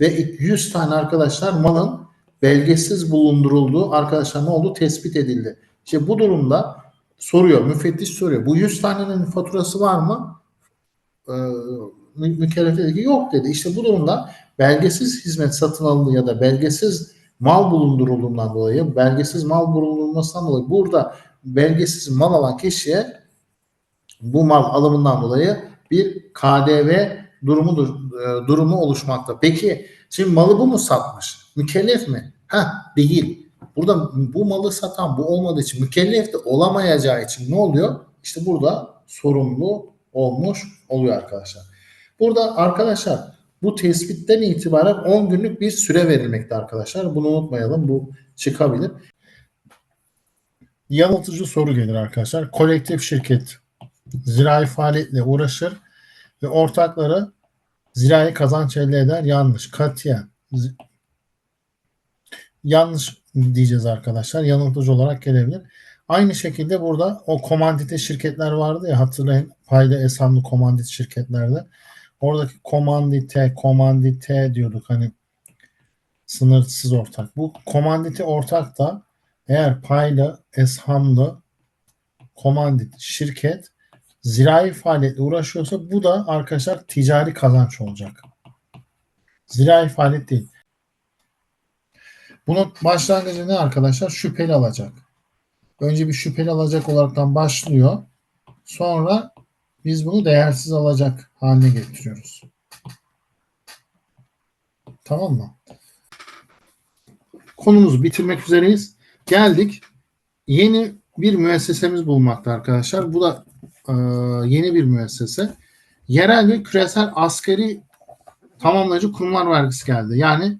ve 100 tane arkadaşlar malın belgesiz bulundurulduğu arkadaşlar ne oldu? Tespit edildi. İşte bu durumda soruyor, müfettiş soruyor. Bu 100 tanenin faturası var mı? Ee, mü- mükellef dedi ki yok dedi. İşte bu durumda belgesiz hizmet satın alındı ya da belgesiz mal bulundurulduğundan dolayı, belgesiz mal bulundurulmasından dolayı burada belgesiz mal alan kişiye bu mal alımından dolayı bir KDV durumu e, durumu oluşmakta. Peki şimdi malı bu mu satmış? Mükellef mi? Ha değil. Burada bu malı satan bu olmadığı için mükellef de olamayacağı için ne oluyor? İşte burada sorumlu olmuş oluyor arkadaşlar. Burada arkadaşlar bu tespitten itibaren 10 günlük bir süre verilmekte arkadaşlar. Bunu unutmayalım. Bu çıkabilir. Yanıltıcı soru gelir arkadaşlar. Kolektif şirket zirai faaliyetle uğraşır ve ortakları zirai kazanç elde eder. Yanlış. Katiyen. Yanlış diyeceğiz arkadaşlar. Yanıltıcı olarak gelebilir. Aynı şekilde burada o komandite şirketler vardı ya hatırlayın payda esamlı komandit şirketlerde. Oradaki komandite, komandite diyorduk hani sınırsız ortak. Bu komandite ortak da eğer paylı, eshamlı komandit şirket zirai faaliyetle uğraşıyorsa bu da arkadaşlar ticari kazanç olacak. Zirai faaliyet değil. Bunun başlangıcı ne arkadaşlar? Şüpheli alacak. Önce bir şüpheli alacak olaraktan başlıyor. Sonra biz bunu değersiz alacak haline getiriyoruz. Tamam mı? Konumuzu bitirmek üzereyiz. Geldik. Yeni bir müessesemiz bulmakta arkadaşlar. Bu da e, yeni bir müessese. Yerel ve küresel askeri tamamlayıcı kurumlar vergisi geldi. Yani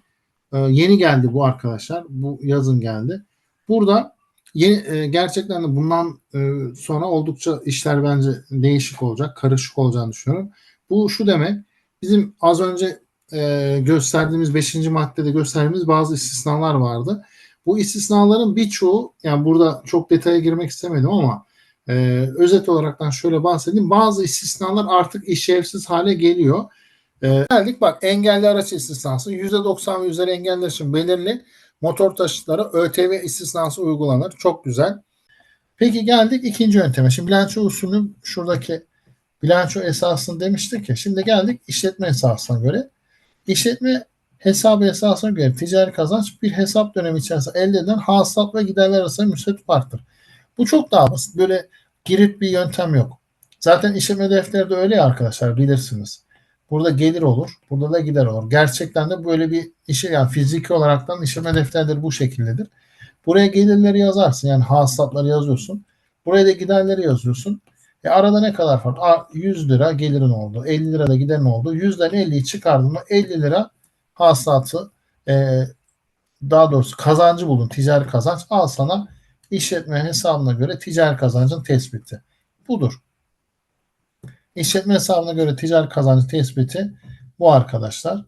e, yeni geldi bu arkadaşlar. Bu yazın geldi. Burada yeni, e, gerçekten de bundan e, sonra oldukça işler bence değişik olacak, karışık olacağını düşünüyorum. Bu şu demek, bizim az önce e, gösterdiğimiz 5. maddede gösterdiğimiz bazı istisnalar vardı. Bu istisnaların birçoğu, yani burada çok detaya girmek istemedim ama e, özet olaraktan şöyle bahsedeyim. Bazı istisnalar artık işlevsiz hale geliyor. E, geldik bak engelli araç istisnası %90 ve üzeri engelliler için belirli motor taşıtlara ÖTV istisnası uygulanır. Çok güzel. Peki geldik ikinci yönteme. Şimdi bilanço usulü şuradaki bilanço esasını demiştik ya. Şimdi geldik işletme esasına göre. İşletme hesabı esasına göre ticari kazanç bir hesap dönemi içerisinde elde edilen hasılat ve giderler arasında müsbet farktır. Bu çok daha basit. Böyle girit bir yöntem yok. Zaten işletme defteri de öyle ya arkadaşlar bilirsiniz. Burada gelir olur. Burada da gider olur. Gerçekten de böyle bir işe yani fiziki olaraktan işleme defterleri bu şekildedir. Buraya gelirleri yazarsın. Yani hasılatları yazıyorsun. Buraya da giderleri yazıyorsun. E arada ne kadar fark? Aa, 100 lira gelirin oldu. 50 lira da giderin oldu. 100'den 50'yi çıkardığında 50 lira hasılatı e, daha doğrusu kazancı buldun. Ticari kazanç. Al sana işletme hesabına göre ticari kazancın tespiti. Budur. İşletme hesabına göre ticari kazancı tespiti bu arkadaşlar.